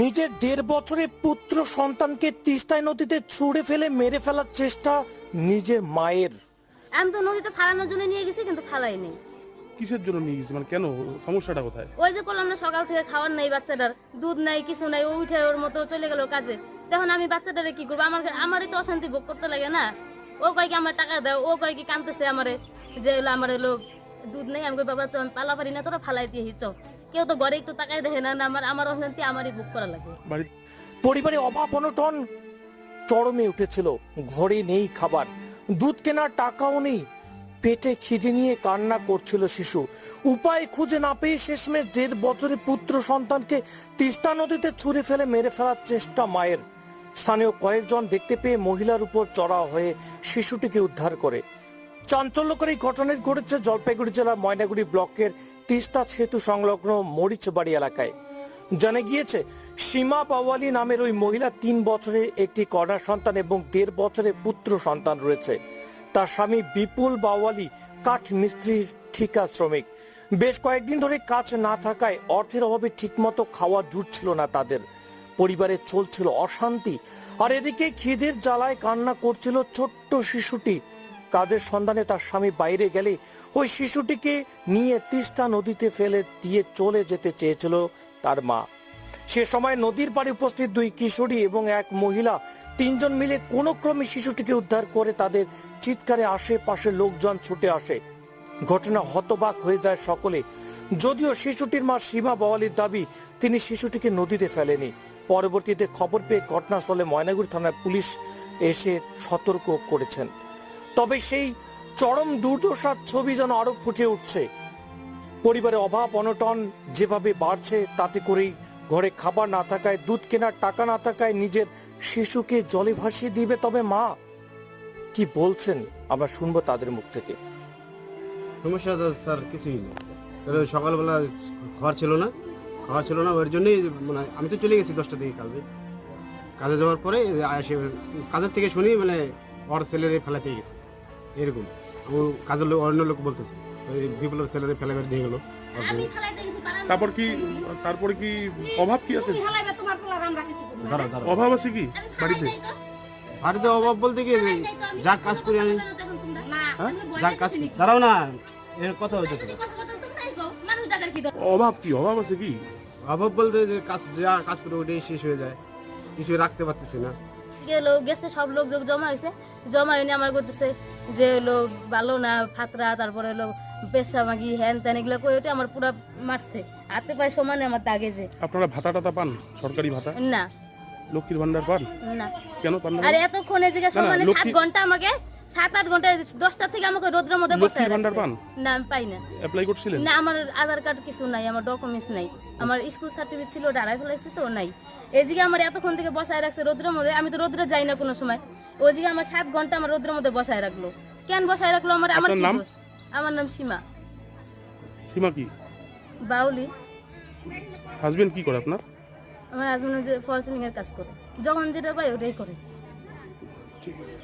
নিজের দেড় বছরের পুত্র সন্তানকে তিস্তায় নদীতে ছুঁড়ে ফেলে মেরে ফেলার চেষ্টা নিজের মায়ের। আমি তো নদীতে ফালানোর জন্য নিয়ে গেছি কিন্তু ফালাই নেই কিসের জন্য নিয়ে গেছি? মানে কেন? সমস্যাটা কোথায়? ওই যে করলাম না সকাল থেকে খাওয়ার নাই বাচ্চাটার দুধ নাই কিছু নাই ও উঠে ওর মতো চলে গেল কাজে। তখন আমি বাচ্চাটারে কি করব? আমার আমারই তো অশান্তি ভোগ করতে লাগে না। ও কয় কি আমার টাকা দাও ও কয় কি কানতেছে আমারে যে হলো আমার হলো দুধ নেই। আমি বাবা চল পালা পারি না তোরা ফালাই দিয়ে চ কেউ তো ঘরে একটু তাকাই দেখে না আমার আমার অশান্তি আমারই ভোগ করা লাগে। পরিবারে অভাব অনটন, চরমে উঠেছিল, ঘরে নেই খাবার, দুধ কেনার টাকাও নেই, পেটে খিদে নিয়ে কান্না করছিল শিশু। উপায় খুঁজে না পেয়ে শেষমেশ দেড় বছরের পুত্র সন্তানকে তিস্তা নদীতে ছুঁড়ে ফেলে, মেরে ফেলার চেষ্টা মায়ের। স্থানীয় কয়েকজন দেখতে পেয়ে মহিলার উপর চড়া হয়ে শিশুটিকে উদ্ধার করে। চাঞ্চল্যকর এই ঘটনা ঘটেছে জলপাইগুড়ি জেলার ময়নাগুড়ি ব্লকের তিস্তা সেতু সংলগ্ন মরিচবাড়ি এলাকায়। জানা গিয়েছে, সীমা পাওয়ালি নামের ওই মহিলা তিন বছরে একটি কন্যা সন্তান এবং দেড় বছরে পুত্র সন্তান রয়েছে। তার স্বামী বিপুল বাওয়ালি, কাঠ মিস্ত্রির ঠিকা শ্রমিক। বেশ কয়েকদিন ধরে কাজ না থাকায় অর্থের অভাবে ঠিকমতো খাওয়া জুটছিল না তাদের। পরিবারে চলছিল অশান্তি, আর এদিকে খিদের জ্বালায় কান্না করছিল ছোট্ট শিশুটি। কাজের সন্ধানে তার স্বামী বাইরে গেলে ওই শিশুটিকে নিয়ে তিস্তা নদীতে ফেলে দিয়ে চলে যেতে চেয়েছিল তার মা। সে সময় নদীর পাড়ে উপস্থিত দুই কিশোরী এবং এক মহিলা তিনজন মিলে কোনো ক্রমে শিশুটিকে উদ্ধার করে তাদের চিৎকারে আশেপাশে লোকজন ছুটে আসে। ঘটনা হতবাক হয়ে যায় সকলে। যদিও শিশুটির মা সীমা বওয়ালির দাবি, তিনি শিশুটিকে নদীতে ফেলেনি। পরবর্তীতে খবর পেয়ে ঘটনাস্থলে ময়নাগুড়ি থানার পুলিশ এসে সতর্ক করেছেন। তবে সেই চরম দুর্দশার ছবি যেন আরও ফুটে উঠছে। পরিবারে অভাব, অনটন যেভাবে বাড়ছে, তাতে করেই ঘরে খাবার না থাকায়, দুধ কেনার টাকা না থাকায় নিজের শিশুকে জলে ভাসিয়ে দিবে তবে মা? কি বলছেন? আমরা শুনব তাদের মুখ থেকে। সমস্যা স্যার কিছুই নেই। সকালবেলা খাওয়ার ছিল না। খাওয়ার ছিল না, ওর জন্যই মানে আমি তো চলে গেছি দশটা থেকে কাজে। কাজে যাওয়ার পরে কাজের থেকে শুনি মানে ওর ছেলেরে ফেলাতে গেছে। এরকম। ও কাজের লোক অন্য লোক বলতেছে ওই বিপ্লব ছেলেদের ফেলে বের দিয়ে গেলো। তারপর কি তারপরে কি অভাব কি আছে? দাঁড়া দাঁড়া অভাব আছে কি বাড়িতে? বাড়িতে অভাব বলতে কি যা কাজ করি আমি হ্যাঁ? যা কাজ দাঁড়াও না এর কথা হইতেছে কি অভাব কি? অভাব আছে কি? অভাব বলতে যে কাজ যা কাজ করে ওটাই শেষ হয়ে যায়। কিছু রাখতে পারতেছি না। গেল গেছে সব লোক যোগ জমা হয়েছে জমা হয়নি আমার করতেছে যে হলো ভালো না ফাতরা তারপরে হলো পেশা মাগি হ্যান ত্যান এগুলো কই ওটা আমার পুরো মারছে। হাতে পায়ে সমানে আমার দাগে যে। আপনারা ভাতা টাতা পান? সরকারি ভাতা? না। লক্ষ্মীর ভান্ডার পান? না। কেন পান না? আরে এতক্ষণ এদিকে মানে সাত ঘণ্টা আমাকে সাত আট ঘণ্টা দশটা থেকে আমাকে রোদ্রের মধ্যে ভান্ডার পান? না আমি পাই না। অ্যাপ্লাই করছিলেন? না আমার আধার কার্ড কিছু নাই আমার ডকুমেন্টস নাই। আমার স্কুল সার্টিফিকেট ছিল তো নাই। এদিকে আমার এতক্ষণ থেকে বসায় রাখছে রোদ্রের মধ্যে আমি তো রোদ্রে যাই না কোনো সময়। ওইদিকে আমার সাত ঘণ্টা আমার রোদ্রের মধ্যে বসায় রাখল। কেন বসায় রাখল আমার আমার কি নাম? দোষ? আমার নাম সীমা। সীমা কি? বাউলি। হাজবেন্ড কি করে আপনার? আমার হাজবেন্ড যে ফল সিলিং এর কাজ করে। যখন যেটা পাই ওটাই করে। ঠিক আছে।